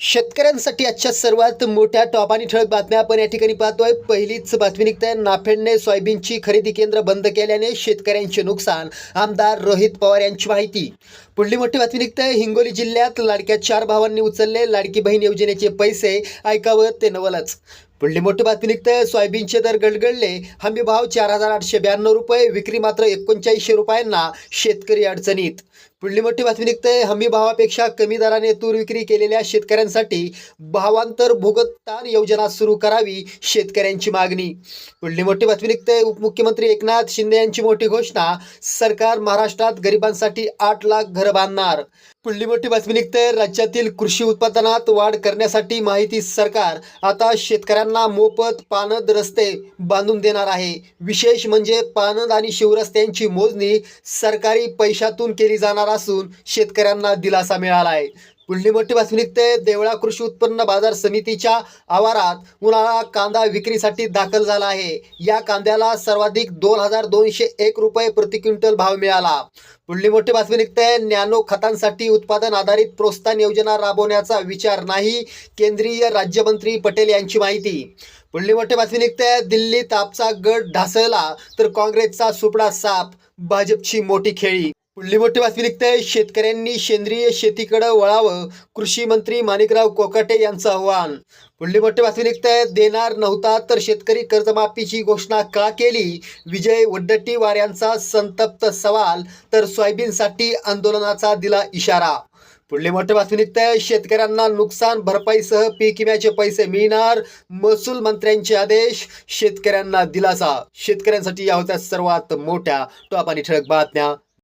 शेतकऱ्यांसाठी आजच्या सर्वात मोठ्या टॉप आणि ठळक बातम्या आपण या ठिकाणी पाहतोय. पहिलीच बातमी निघताय नाफेडने सोयाबीनची खरेदी केंद्र बंद केल्याने शेतकऱ्यांचे नुकसान. आमदार रोहित पवार यांची माहिती. पुढली मोठी बातमी निघताय हिंगोली जिल्ह्यात लाडक्या चार भावांनी उचलले लाडकी बहीण योजनेचे पैसे. ऐकावं ते नवलच. पुढली मोठी बातमी निघताय सोयाबीनचे दर गडगडले. हमी भाव चार हजार आठशे ब्याण्णव रुपये. विक्री मात्र एकोणचाळीसशे रुपयांना शेतकरी अडचणीत. पुढली मोठी बातमी निघते. हमी भावापेक्षा कमी दराने तूर विक्री केलेल्या शेतकऱ्यांसाठी भावांतर भुगतान योजना सुरू करावी शेतकऱ्यांची मागणी. पुढली मोठी बातमी निघते. उपमुख्यमंत्री एकनाथ शिंदे यांची मोठी घोषणा सरकार महाराष्ट्रात गरिबांसाठी आठ लाख घरं बांधणार. पुढली मोठी बातमी निघते. राज्यातील कृषी उत्पादनात वाढ करण्यासाठी माहिती सरकार आता शेतकऱ्यांना मोफत पानद रस्ते बांधून देणार आहे. विशेष म्हणजे पानद आणि शिवरस्त्यांची मोजणी सरकारी पैशातून केली जाणार असून शेतकऱ्यांना दिलासा मिळाला आहे पुढली मोठी बातमी निघते. देवळा कृषी उत्पन्न बाजार समितीच्या आवारात उन्हाळा कांदा विक्रीसाठी दाखल झाला आहे. या कांद्याला सर्वाधिक दोन हजार दोनशे एक रुपये प्रति क्विंटल भाव मिळाला. पुढली मोठी बातमी निघते. नॅनो खतांसाठी उत्पादन आधारित प्रोत्साहन योजना राबवण्याचा विचार नाही केंद्रीय राज्यमंत्री पटेल यांची माहिती. पुढली मोठी बातमी निघते. दिल्ली तापचा गट ढासळला तर काँग्रेसचा सुपडा साप भाजपची मोठी खेळी. पुढली मोठी बातमी निघते. शेतकऱ्यांनी सेंद्रिय शेतीकडे वळावं कृषी मंत्री माणिकराव कोकाटे यांचं आव्हान. पुढली मोठी बातमी निघते. देणार नव्हता तर शेतकरी कर्जमाफीची घोषणा का केली? विजय वड्डट्टीवार यांचा संतप्त सवाल तर सोयाबीनसाठी आंदोलनाचा दिला इशारा. पुढली मोठी बातमी निघते. शेतकऱ्यांना नुकसान भरपाईसह पीक विम्याचे पैसे मिळणार महसूल मंत्र्यांचे आदेश शेतकऱ्यांना दिलासा. शेतकऱ्यांसाठी या होत्या सर्वात मोठ्या टॉप आणि ठळक बातम्या.